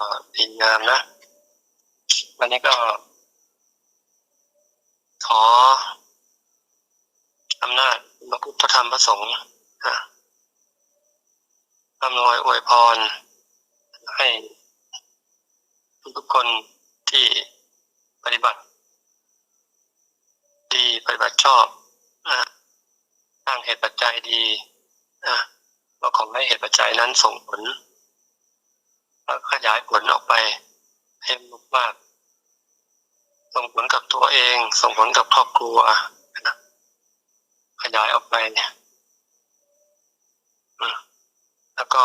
ก็ดีงามนะ วันนี้ก็ ขออำนาจพระพุทธธรรมพระสงฆ์นะอำนวยอวยพร ให้ทุกคนที่ปฏิบัติ ดีปฏิบัติชอบนะสร้างเหตุปัจจัยดีนะก็ขอให้เหตุปัจจัยนั้นส่งผล แล้วขยายผลออกไปให้มากๆส่งผลกับตัวเอง ส่งผลกับครอบครัวนะขยายออกไปเนี่ยแล้วก็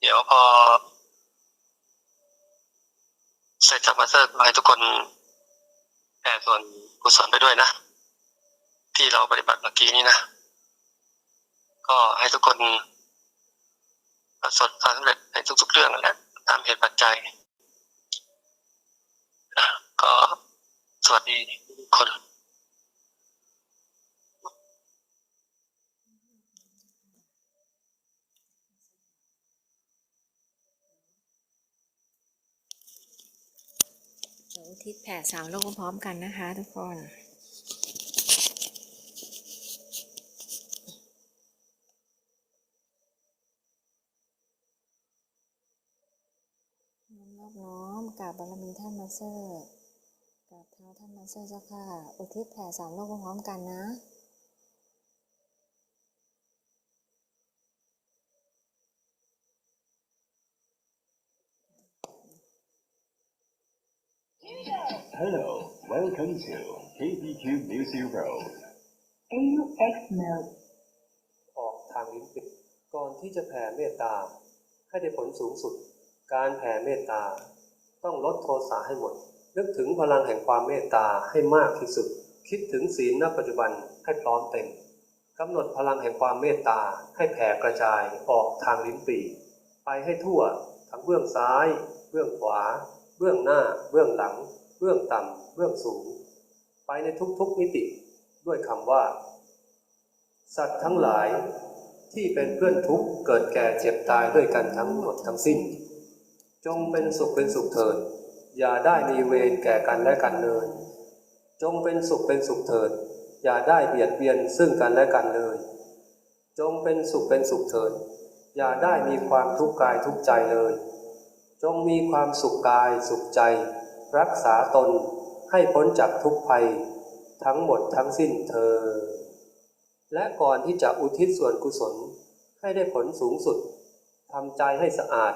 เดี๋ยวพอเสร็จจากมาสเตอร์ไปทุกคนแผ่ส่วนกุศลไปด้วยนะ ที่เราปฏิบัติเมื่อกี้นี้นะ ก็ให้ทุกคน ประสบความสำเร็จในทุก ๆ เรื่องนั่นแหละตามเหตุปัจจัย ก็สวัสดีทุกคนเดี๋ยวอุทิศแผ่สามโลกพร้อมกันนะคะทุกคน น้ อมรอบน้อมกราบบารมีท่านมาสเซอร์กราบเท้าท่านมาสเซอร์เจ้าค่ะ อุทิศแผ่สามโลกพร้อมๆกันนะ Hello, welcome to KPQ Music Road. AUX mode. ออกทางลิ้นปิดก่อนที่จะแผ่เมตตาให้ได้ผลสูงสุด การแผ่เมตตา ต้องลดโทสะให้หมด นึกถึงพลังแห่งความเมตตาให้มากที่สุด คิดถึงศีลณปัจจุบันให้พร้อมเต็มกำหนดพลังแห่งความเมตตาให้แผ่กระจายออกทางลิ้นปีไปให้ทั่วทั้งเบื้องซ้าย เบื้องขวา เบื้องหน้า เบื้องหลัง เบื้องต่ำเบื้องสูง ไปในทุกๆมิติ ด้วยคำว่า สัตว์ทั้งหลายที่เป็นเพื่อนทุกข์เกิดแก่เจ็บตายด้วยกันทั้งหมดทั้งสิ้น จงเป็นสุขเป็นสุขเถิด อย่าได้มีเวรแก่กันและกันเลย จงเป็นสุขเป็นสุขเถิด อย่าได้เบียดเบียนซึ่งกันและกันเลย จงเป็นสุขเป็นสุขเถิด อย่าได้มีความทุกข์กายทุกใจเลย จงมีความสุขกายสุขใจ รักษาตนให้พ้นจากทุกภัย ทั้งหมดทั้งสิ้นเธอ และก่อนที่จะอุทิศส่วนกุศลให้ได้ผลสูงสุดทำใจให้สะอาด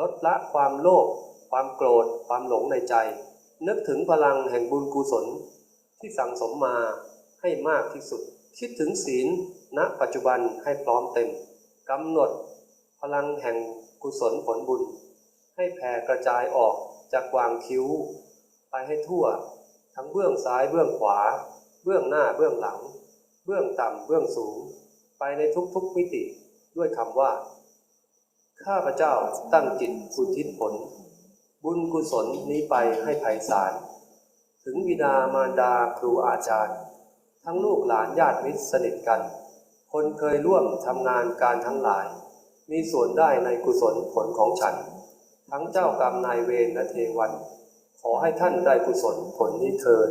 ลดละความโลภความโกรธ ความหลงในใจ นึกถึงพลังแห่งบุญกุศลที่สั่งสมมาให้มากที่สุด คิดถึงศีลณปัจจุบันให้พร้อมเต็มกำหนด พลังแห่งกุศลผลบุญ ให้แผ่กระจายออกจากวางคิ้ว ไปให้ทั่ว ทั้งเบื้องซ้ายเบื้องขวา เบื้องหน้าเบื้องหลัง เบื้องต่ำเบื้องสูง ไปในทุกๆมิติด้วยคำว่า ข้าพเจ้าตั้งจิตอุทิศผล บุญกุศลนี้ไปให้ไพศาล ถึงบิดามารดาครูอาจารย์ ทั้งลูกหลานญาติมิตรสนิทกัน คนเคยร่วมทำงานการทั้งหลาย มีส่วนได้ในกุศลผลของฉัน ทั้งเจ้ากรรมนายเวรและเทวัน ขอให้ท่านได้กุศลผลนี้เทิน